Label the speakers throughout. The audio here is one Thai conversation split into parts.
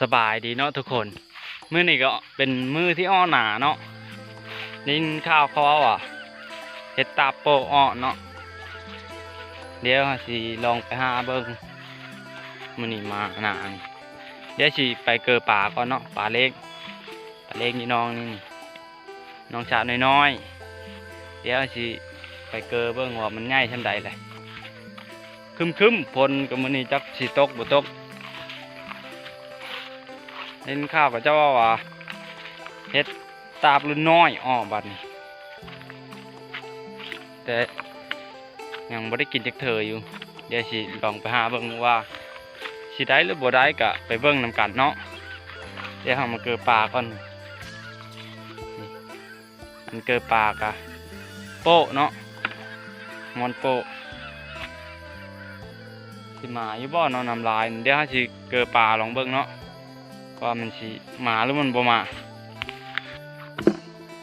Speaker 1: สบายดีเนาะทุกคนมื้อนี้ก็เป็นมื้อที่อ้อหนาเนาะได้ยินข่าวเขาว่าว่าเฮ็ดตาโปอ้อเนาะเดี๋ยวสิลองไปหาเบิ่งมื้อนี้มาหนานี่เดี๋ยวสิไปเกอป่าก่อนเนาะป่าเล็กป่าเล็กนี่น้องนี่น้องชาน้อยๆเดี๋ยวสิไปเกอเบิ่งว่ามันง่ายช่ำใดเลยคึมๆฝนก็มื้อนี้จักสิตกบ่ตก เห็นข้าวกับเจ้าว่าวาเฮ็ดตาบรุ่นน้อยอ้อบัดนี้ แต่ยังบ่ได้กินจักเธออยู่ เดี๋ยวสิลองไปหาเบิ่งว่าสิได้หรือบ่ได้ก็ไปเบิ่งนำกันเนาะเดี๋ยวเฮามาเกิดปลาก่อนนี่อันเกิดปลากะโป๊ะเนาะมอนโป๊ะสิมาอยู่บ่เนาะน้ำลาย เดี๋ยวเฮาสิเกิดปลาลองเบิ่งเนาะ ว่ามันสิมาหรือมันบ่มา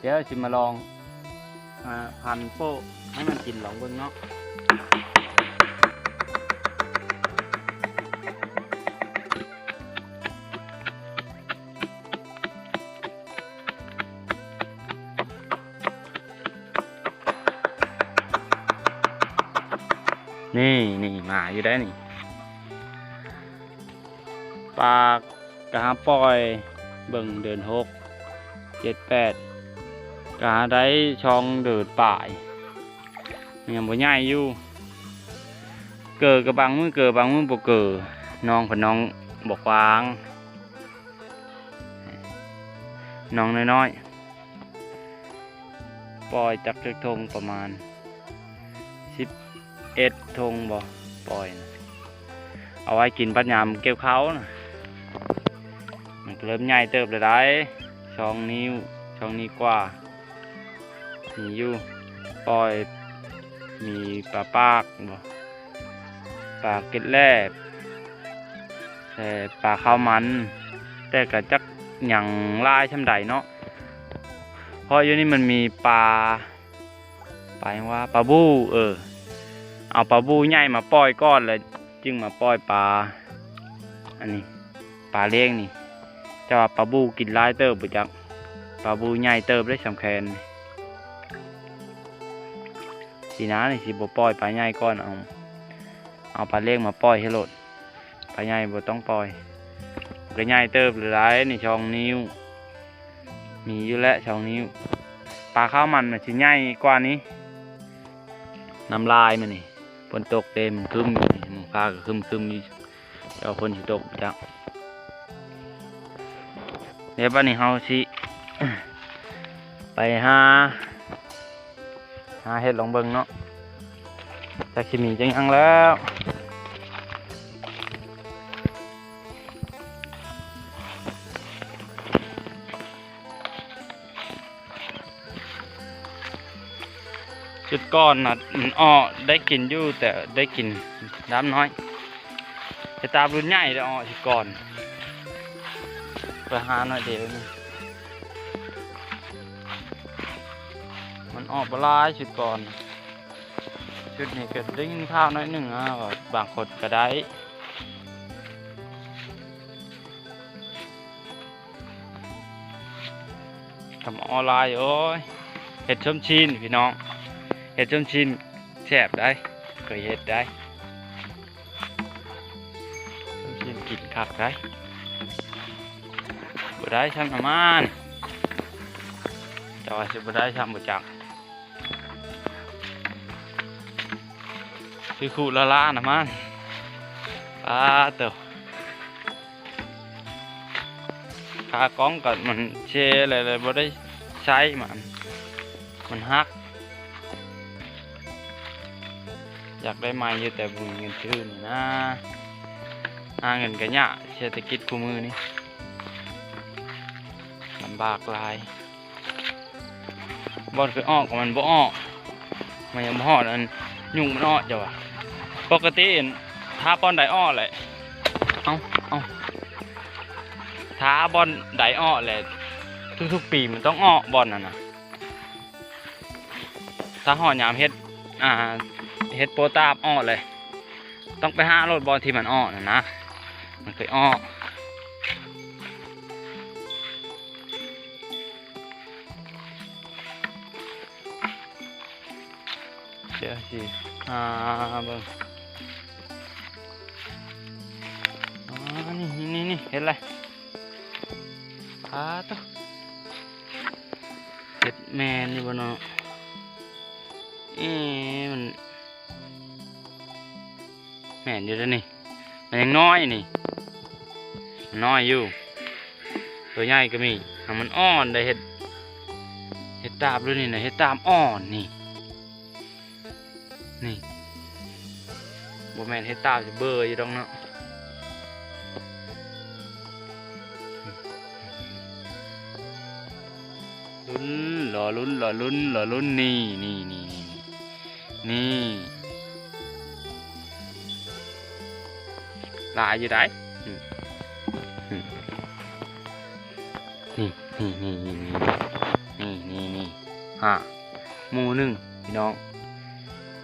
Speaker 1: เดี๋ยวสิมาลองอ่าพันโป้ให้มันกินลองเบิ่งเนาะนี่นี่มาอยู่ได้นี่ ปาก กาปล่อยเบิ่งเดินหกเจ็ดแปดกาได้ช่องเดินป่ายยังบ่ใหญ่อยู่เกิดกับบางมือเกิดบางมือบ่เกิดน้องพนน้องบอกวางน้องน้อยๆปล่อยจักจักทงประมาณสิบเอ็ดทงบ่ปล่อยนะเอาไว้กินปัญญามเก็บเขานะ เริ่มใหญ่เติบเลยได้ช่องนิ้วช่องนี้กว่ามีอยู่ปล่อยมีปลาปากบ่ปลาเก็ดแลบแต่ปลาข้าวมัน แต่ก็จักหยังลายช่ำใดเนาะเพราะอยู่นี่มันมีปลาปลาว่าปลาบู เออ เอาปลาบูใหญ่มาปล่อยก้อนเลยจึงมาปล่อยปลาอันนี้ปลาเลี้ยงนี่ จะว่าปลาบูกินหลายเติบไปจักปลาบูใหญ่เติบได้สำคัญสีน้านี่สิบ่ปล่อยปลาใหญ่ก่อนเอาเอาปลาเลี้ยงมาปล่อยให้หลดปลาใหญ่บ่ต้องปล่อยก็ใหญ่เติบหรือไรนี่ช่องนิ้ว มีอยู่แล้วช่องนิ้วปลาข้าวมันมันสิใหญ่กว่านี้น้ำลายมันนี่ฝนตกเต็มคึมอยู่หมึงพาก็คึมคึมอยู่เจ้าฝนสิตกจักเดี๋ยวบัดนี้เฮาสิไปหาหาเห็ดลองเบิ่งเนาะจักสิมีจังยังแล้วจุดก้อนนะอ้อได้กินอยู่แต่ได้กินน้ำน้อยแต่ตารุ่นใหญ่แล้วอ้อสิก่อน ไปหาหน่อยเดี๋ยวนี่มันออกบลายชุดก่อนชุดนี้ก็ได้กินข้าวน้อยหนึ่งอะบางคนก็ได้ทำออนไลน์โอ้ยเห็ดชมชินพี่น้องเห็ดจนชินแซ่บได้เคยเห็ดได้จนชินกินคักได้ บ่ได้ช่างประมาณแต่ว่าสิบ่ได้ช่างบ่จักคือคู่ละล้านะมันปลาเต่าขากล้องกับมันเชอะไรเลยบ่ได้ใช้มันมันฮัก อยากได้ไม้อยู่แต่บุญเงินชื่อนี่นะหาเงินกันยะเศรษฐกิจกูมือนี่ำบากลายบอลคือออกับมันบ่ออกมันยังบ่อดอันยุ่งมันออกจ้ะวะปกติท้าบอลไดอ้อแหละเอาเอาท้าบอลไดอ้อแหละทุกๆปีมันต้องอ้อบอลน่ะนะถ้าห่อยามเฮ็ดอ่าเฮ็ดโปรตาบอ้อเลย ต้องไปหารถบอลที่มันอ้อนะนะมันเคยอ้อ ดี๋ยวสิอ่าเบิ่งอ๋อนี่นี่นี่เห็นอะไรปลาตัวเห็ดแมนนี่บ่เนาะเอ๊ะมันแมนอยู่แล้วนี่ มันยังน้อยนี่มันน้อยอยู่ ตัวใหญ่ก็มีหามันอ่อนได้เห็ดเห็ดตาบด้วยนี่นะเห็ดตามอ่อนนี่นี่ บ่แมนเห็ดตาจะเบอร์อยู่ดอกเนาะลุ้นรอลุ้นรอลุ้นรอลุ้นนี่นี่นี่นี่นี่ลายอยู่ได้อืมอืมนี่นี่นี่นี่นี่นี่นี่นี่ฮะมูหนึ่งพี่น้อง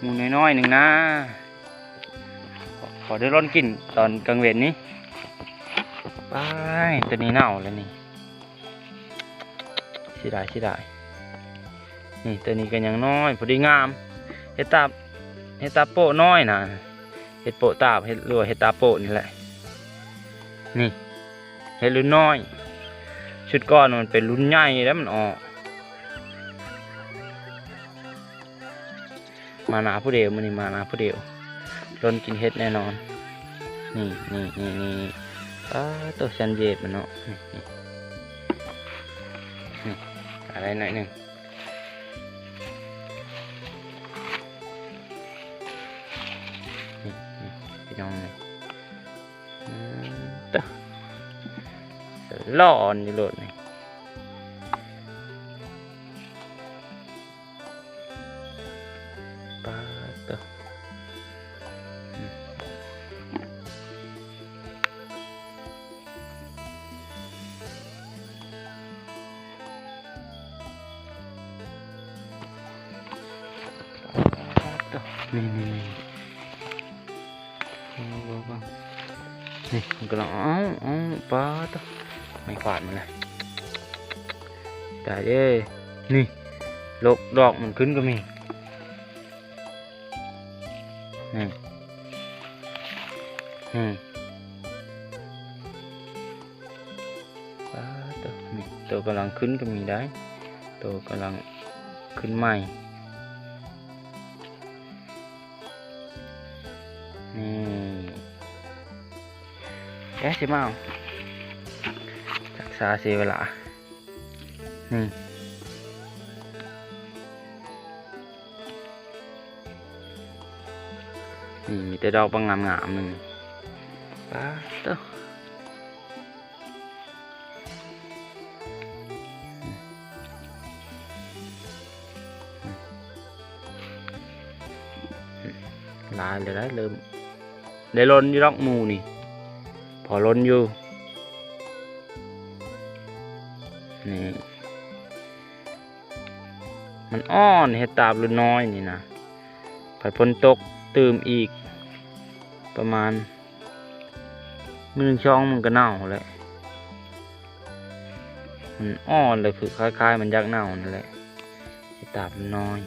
Speaker 1: มูน้อยๆหนึ่งนะ ขอขอได้ร้อนกินตอนกลางเวนนี้ไปตัวนี้เน่าแล้วนี่เสีดายเสีดายนี่ตัวนี้ก็ยังน้อยพอดีงามเห็ดตาเห็ดตาโปะน้อยนะเห็ดโปะตาเห็ดรัวเห็ดตาโปะนี่แหละ นี่เห็ดรุ่นน้อย ชุดก้อนมันเป็นรุ่นใหญ่แล้วมันออก มาหนาผู้เดียวมันนี่มาหนาผู้เดียว รนกินเห็ดแน่นอน นี่นี่นี่นี่ป้าตัวชันเย็ดมันเนาะนี่นี่อะไรหน่อยหนึ่งนี่นี่พี่น้องนี่อืมตัวร้อนอยู่โหลดนี่ป นี่นี่นี่นี่มันกำลังเอาเอาปลาตัวไม่ขวาดมันเลยได้เด้นี่ลกดอกมันขึ้นก็มีอืมอืมปลาตัวนี่ตัวกำลังขึ้นก็มีได้ ตัวกำลังขึ้นใหม่ นี่แกสิมาเอารักษาเสียเวลานี่นี่ ได้เริ่มได้ล้นอยู่ดอกหมูนี่ พอล้นอยู่ นี่ มันอ้อนเห็ดตาบรุ่นน้อยนี่นะผัดพนตกตื่มอีก ประมาณมือช่องมันก็เน่าแหละมันอ่อนเลยคือคล้ายๆ มันยักเน่านั่นแหละไอ้ตาบมันน้อย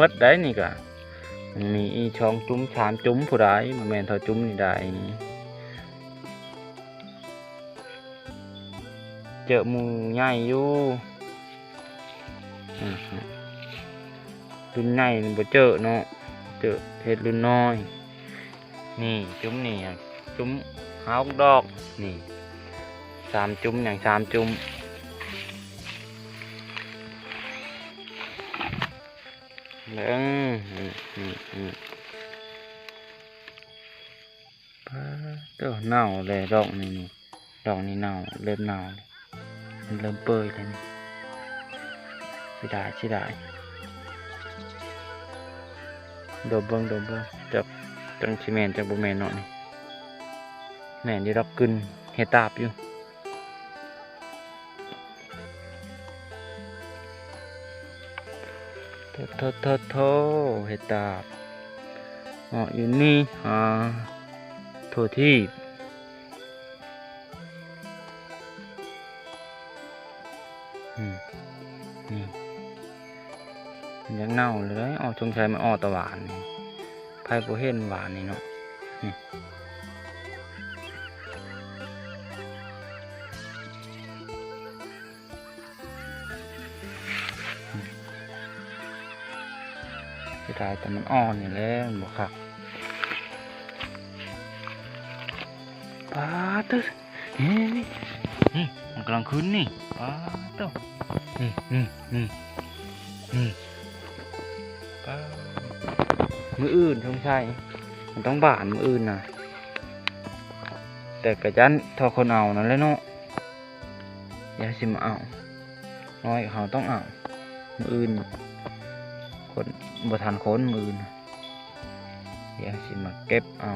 Speaker 1: มิดได้นี่ก็มันมีอีช่องจุ้มชามจุ้มผู้ใดบ่แม่นเท่าจุ้มนี่ได้นี่เจอหมูใหญ่อยู่อือฮึรุ่นใหญ่นี่บ่เจอเนาะเจอเฮ็ดรุ่นน้อย นี่จุ้มนี่อะจุ้มหาหกดอกนี่สามจุ้มอย่างสามจุ้ม เบิ้งอืมอืมอืมปลาตัวเน่าเลยดอกนี่นี่ดอกนี่เน่าเริ่มเน่าเลยมันเริ่มเปื่อยเลยนี่เสิได้เสิได้ดมเบิ้งดมเบิ้งจับจังชิแมนจังบุแมนเนาะนี่แม่นี่ดอกกึนเฮดตาบอยู่ โทโทโทเห็ดตาบอ๋ออยู่นี่อ่าโทที่นี่มันยังเน่าเลยอ๋อจงใช้มันอ้อตะหวานนี่ไพ่โบเห็นหวานนี่เนาะนี่ เสียดายแต่มันอ่อนนี่แล้วบอกครับป้าตึ๊ดนี่นี่นี่มันกำลังขึ้นนี่ป้าตึ๊ดนี่นี่นี่นี่ป้ามืออื่นชงใชัยมันต้องบานมืออื่นนะแต่กระจันทอคนเอานั่นแหละเนาะอย่าสิมาเอาน้อยเขาต้องเอามืออื่น บ่ทันค้นมือนะเดี๋ยวสิมาเก็บเอา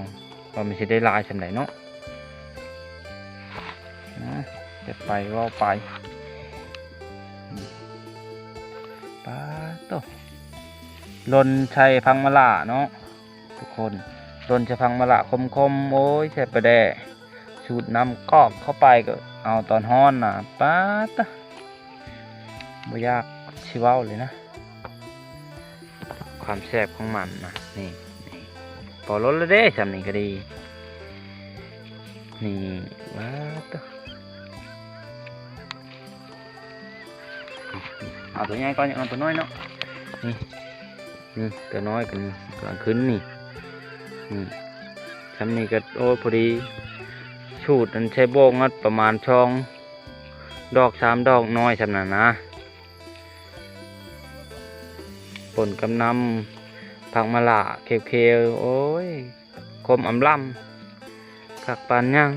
Speaker 1: ว่ามันสิได้ลายสำไหนเนาะนะจะไปเว่าไปปาโตลนชัยพังมะละเนาะทุกคนลนชัยพังมะละคมคมๆโอ้ยใช่ประแดะสูดน้ำกอกเข้าไปก็เอาตอนฮ้อนนะป้าตะบ่ยากชิเว้าเลยนะ ความแซ่บของมันนะนี่นี่พอลดแล้วเด้สำนี้ก็ดี นี่ว้าตัวเอาตัวใหญ่ก่อนอย่าเอาตัวน้อยเนาะนี่นี่ตัวน้อยกันกำลังขึ้นนี่นี่สำนี้ก็โอ้พอดีชูดอันใช้โบงงัดประมาณช่อง ดอกสามดอกน้อยสำนั้นนะ ผลกำนำผักมะละเขียวเขียวๆโอ้ยคมอำล่ำผักปานยัง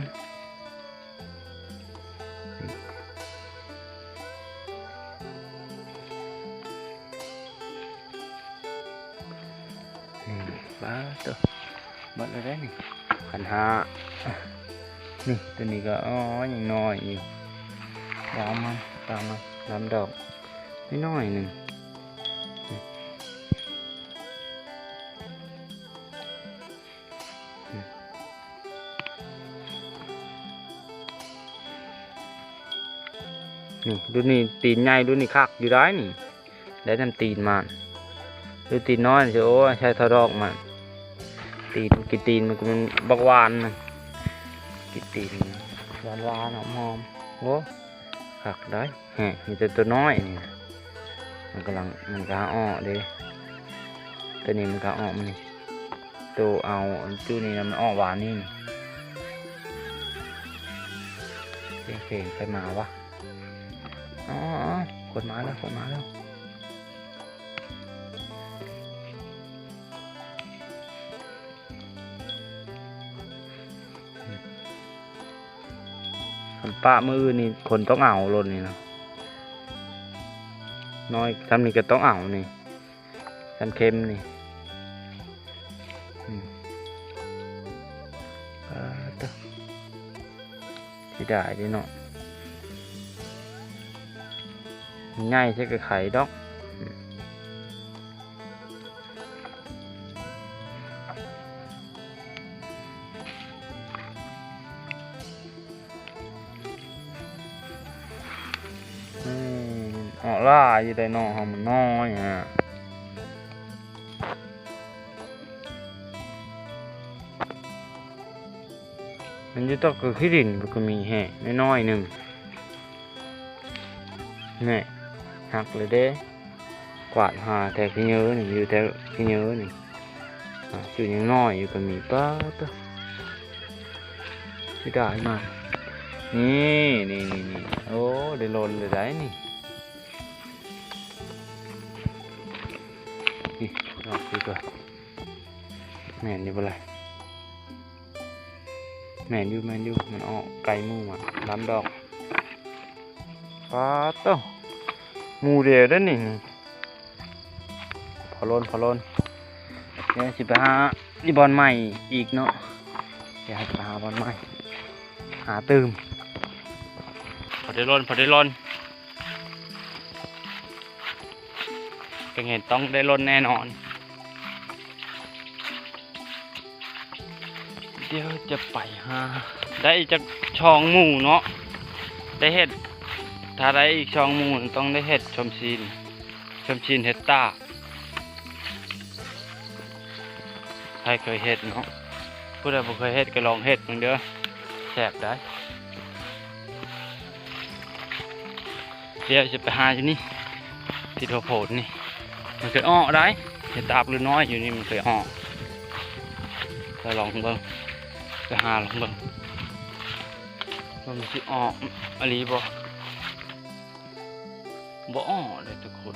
Speaker 1: นี่บ้าตัวหมดแล้วได้นี่ขันหานี่ตัวนี้ก็อ๋อยังน้อยอยู่ตามมันตามมันลำดอกไม่น้อยหนึ่ง นี่ดูนี่ตีนใหญ่ดูนี่คักอยู่ได้นี่ได้ทำตีนมันดูตีนน้อยเชียวโอ้ใช้ทอดอกมันตีนกินตีนมันก็มันบักวานนะกินตีนหวานหวานหอมหอมโอ้คักได้แฮะมีแต่ตัวน้อยนี่มันกำลังมันกำลังอ้อเด้ตัวนี้มันกำลังอ้อมันนี่ตัวเอาจูนี่มันอ้อหวานนี่นี่เพลงใครมาวะ อ๋อขนมาแล้วขนมาแล้วคนป้ามือนี่คนต้องเอาลนนี่นะน้อยทำนี่ก็ต้องเอานี่ทำเค็มนี่อืมอ่าตัวที่ได้ดิเนาะ ง่ายใช่กับไข่ดอกออล่าอยู่ได้นอหอมนน้อยอะมันจะต้องกิดขึ้ดินมันก็มีแห่น้อยหนึ่งนี่ หักเลยเด้กวาดหาแถวขี้เยอะนี่อยู่แถวขี้เยอะนี่อะจุดยังน้อยอยู่ก็มีป้าตัวที่ได้มานี่นี่นี่นี่โอ้ได้ลนเลยได้นี่นี่ลองดูก่อนแม่นอยู่บ่ไรแม่นอยู่แม่นอยู่มันออกไกลมู่อะล้ำดอกป้าตัว มูเดียวได้นี่พอลนพอลนเดี๋ยวสิไปหาอีบอลใหม่อีกเนาะเดี๋ยวไปหาบอลใหม่ หาตืมพอได้ลนพอได้ลนก็เห็นต้องได้ล้นแน่นอน เดี๋ยวจะไปหาได้จากช่องหมูเนาะได้เห็ด ถ้าได้อีกช่องมูลต้องได้เห็ดชมชีนชมชีนเห็ดตาใครเคยเห็ดเนาะผู้ใดบ่เคยเห็ดก็ลองเห็ดมึงเด้อแซ่บได้เดี๋ยวจะไปหาอยู่นี่ที่ทโพดนี่มันเคยอ้อได้เห็ดตาบหรือน้อยอยู่นี่มันเคยอ้อไปลองเบิ่งไปหาลองเบิ่งมันสิอ้ออะไรบ่ บ่อ้อเลยทุกคน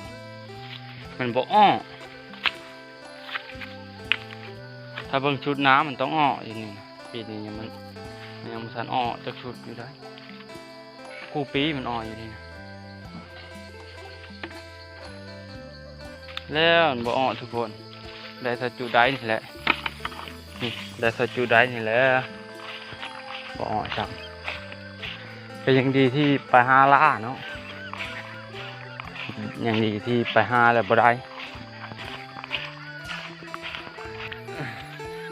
Speaker 1: มันบ่อ้อ ถ้าเบิ่งชุดน้ำมันต้องอ้ออยู่นี่นะปีนี้ยังมันมันยังบ่ทันอ้อจักชุดอยู่ได้คู่ปีมันอ้ออยู่นี่นะแล้วบ่ออทุกคน ได้สจูได้นี่แหละนี่ได้สจูได้นี่แหละบ่ออกจังก็ยังดีที่ไปหาล่าเนาะ ยังดีที่ไปหาแล้วบ่ได้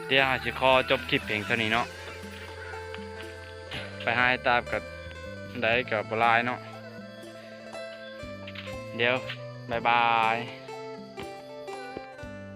Speaker 1: เดี๋ยวอาสิขอจบคลิปเพียงเท่านี้เนาะไปหาให้ตามกับได้กับบหลายเนาะเดี๋ยวบายบาย